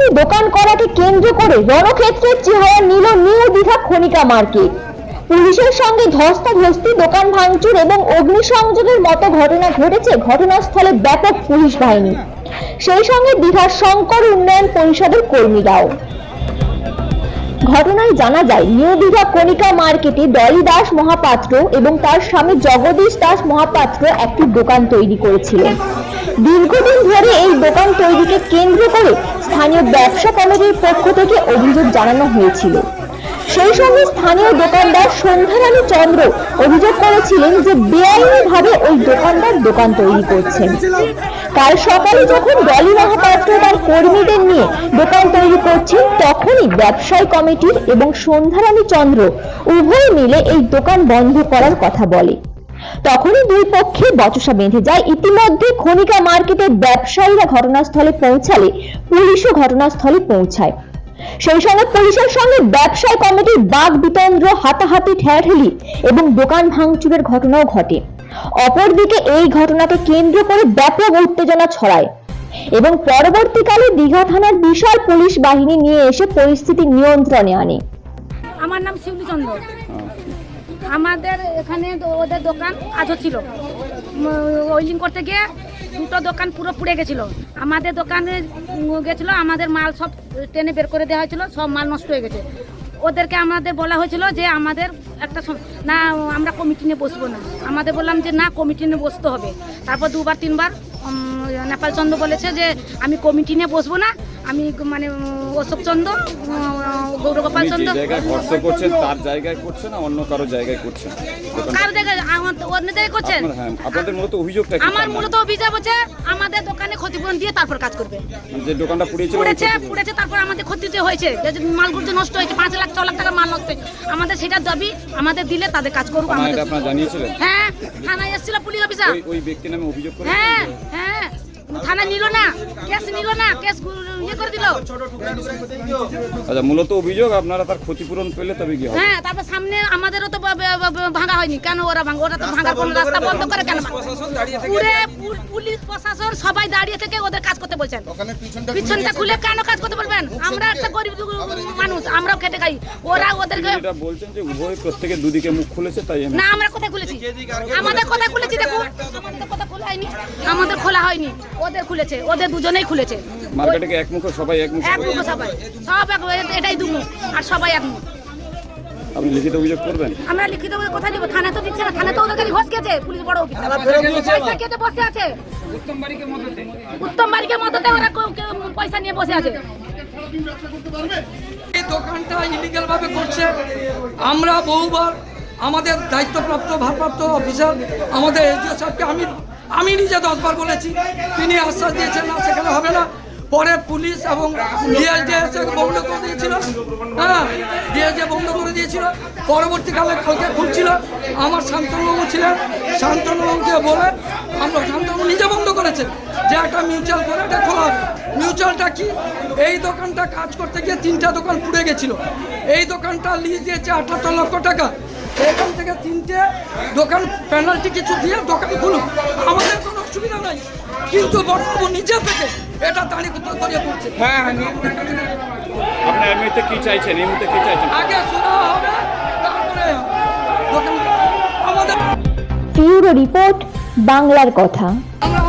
একটি দোকান করাকে কেন্দ্র করে রণক্ষেত্রের চেহারা নিল নিউ দীঘা খনিকা মার্কেট। পুলিশের সঙ্গে ধস্তাধস্তি, দোকান ভাঙচুর এবং অগ্নিসংযোগের মতো ঘটনা ঘটেছে ঘটনাস্থলে ব্যাপক পুলিশ বাহিনী। সেই সঙ্গে দীঘার শঙ্কর উন্নয়ন পরিষদের কর্মীরাও। ঘটনায় জানা যায় নিউ দীঘা কণিকা মার্কেটে ডলি দাস মহাপাত্র এবং তার স্বামী জগদীশ দাস মহাপাত্র একটি দোকান তৈরি করেছিলেন। দীর্ঘদিন ধরে এই দোকান তৈরিকে কেন্দ্র করে স্থানীয় ব্যবসা কমিটির পক্ষ থেকে অভিযোগ জানানো হয়েছিল। সেই সঙ্গে স্থানীয় দোকানদার সন্ধ্যারানী চন্দ্র অভিযোগ করেছিলেন যে বেআইনিভাবে ওই দোকানদার দোকান তৈরি করছেন। কাল সকালে যখন ডলি মহাপাত্র তার কর্মীদের নিয়ে দোকান তৈরি করছেন, তখনই ব্যবসায়ী কমিটির এবং সন্ধ্যারানী চন্দ্র উভয় মিলে এই দোকান বন্ধ করার কথা বলে। তখনই দুই পক্ষে বচসা বেঁধে যায়। ইতিমধ্যে খনিকা মার্কেটের ব্যবসায়ীরা ঘটনাস্থলে পৌঁছালে পুলিশও ঘটনাস্থলে পৌঁছায়। সেই সঙ্গে পুলিশের সঙ্গে ব্যবসায়ী কমিটির বাঘ বিতন্দ্র হাতাহাতি ঠেলাঠেলি এবং দোকান ভাঙচুরের ঘটনাও ঘটে। অপরদিকে এই ঘটনাকে কেন্দ্র করে ব্যাপক উত্তেজনা ছড়ায় এবং পরবর্তীকালে দীঘা থানার বিশাল পুলিশ বাহিনী নিয়ে এসে পরিস্থিতি নিয়ন্ত্রণে আনে। আমার নাম শিউলি চন্দ্র আমাদের এখানে ওদের দোকান আজও ছিল। ওয়েলিং করতে গিয়ে দুটো দোকান পুরো পুড়ে গেছিল। আমাদের দোকানে গেছিল, আমাদের মাল সব টেনে বের করে দেওয়া হয়েছিল, সব মাল নষ্ট হয়ে গেছে। ওদেরকে আমাদের বলা হয়েছিল যে আমাদের একটা না, আমরা কমিটি নিয়ে বসবো না। আমাদের বললাম যে না, কমিটি নিয়ে বসতে হবে। তারপর দুবার, তিনবার নেপাল চন্দ্র বলেছে যে আমি কমিটি নিয়ে বসবো না। আমি মানে অশোক চন্দ্র গৌরগোপাল চন্দ্র। করছেন তার জায়গায় না অন্য কারও জায়গায় কার জায়গায় অন্য জায়গায় করছেন? হ্যাঁ আপনাদের মূলত অভিযোগটা আমার মূলত অভিযোগ হচ্ছে আমাদের দোকানে ক্ষতিপূরণ দিয়ে তারপর কাজ করবে। মানে যে দোকানটা ওই পুড়েছে পুড়েছে তারপর আমাদের ক্ষতি যে হয়েছে যে মালগুলো যে নষ্ট হয়েছে পাঁচ লাখ ছ লাখ টাকার মাল নষ্ট হয়েছে আমাদের সেটা দাবি আমাদের দিলে তাদের কাজ করুক আমাদের আপনারা জানিয়েছিলেন? হ্যাঁ থানায় এসেছিল পুলিশ অফিসার। ওই ওই ব্যক্তি নামে অভিযোগ করে হ্যাঁ হ্যাঁ। থানা নিল না কেস নিল না কেস ইয়ে করে দিল। আচ্ছা মূলত অভিযোগ আপনারা তার ক্ষতিপূরণ পেলে তবে কি হ্যাঁ তারপর সামনে আমাদেরও তো ভাঙা হয়নি। কেন ওরা ভাঙা ওরা তো ভাঙার কোনো রাস্তা বন্ধ করে কেন পুরে পুলিশ প্রশাসন সবাই দাঁড়িয়ে থেকে ওদের কাজ করতে বলছেন। পিছনটা খুলে কেন কাজ করতে বলবেন? আমরা একটা গরিব মানুষ আমরাও খেটে খাই। ওরা ওদেরকে এটা বলছেন যে উভয় প্রত্যেকে দুদিকে মুখ খুলেছে তাই না আমরা কোথায় খুলেছি। আমাদের কোথায় খুলেছি দেখুন। আমাদের হয়নি আমাদের খোলা হয়নি। ওদের খুলেছে। ওদের দুজনেই খুলেছে। মার্কেটে কি একমুখ? সবাই একমুখ? একমুখ সবাই। সব এক এটাই দুমুখ আর সবাই এক মুখ। আপনি লিখিত অভিযোগ করবেন? আমরা লিখিত করে কোথায় দেবো থানা তো দিচ্ছে না। থানা তো ওদের ঘোষ খেয়েছে। পুলিশ বড় পয়সা খেতে বসে আছে। উত্তম বাড়িকে মধ্যে ওরা কো- কে- পয়সা নিয়ে বসে আছে। এই দোকানটা ইলিগাল ভাবে করছে। আমরা বহুবার আমাদের দায়িত্বপ্রাপ্ত ভারপ্রাপ্ত অফিসার আমাদের এসডিও সাহেবকে আমি আমি নিজে দশবার বলেছি, তিনি আশ্বাস দিয়েছেন, না, সেখানে হবে না। পরে পুলিশ এবং ডিএসডি এসে বন্ধ করে দিয়েছিল। হ্যাঁ ডিএসডি বন্ধ করে দিয়েছিল। পরবর্তীকালে কালকে খুলছিল আমার শান্তনুবাবু ছিলেন। শান্তনুবাবুকে বলে, আমরা শান্তনু নিজে বন্ধ করেছে। যে একটা মিউচুয়াল করে এটা খোলা মিউচুয়ালটা কি? এই দোকানটা কাজ করতে গিয়ে তিনটা দোকান পুড়ে গেছিল। এই দোকানটা লিজ দিয়েছে আঠাত্তর লক্ষ টাকা। এখান থেকে তিনটে দোকান পেনাল্টি কিছু দিয়ে দোকান খুলুক। আমাদের কোনো অসুবিধা নাই। কিন্তু বড়বাবু নিজে থেকে এটা দাঁড়িয়ে করিয়ে পড়ছে আপনি এই মুহূর্তে কি চাইছেন? এই মুহূর্তে কি চাইছেন? আগে শোনা হবে তারপরে দোকান আমাদের রিপোর্ট বাংলার কথা। আমরা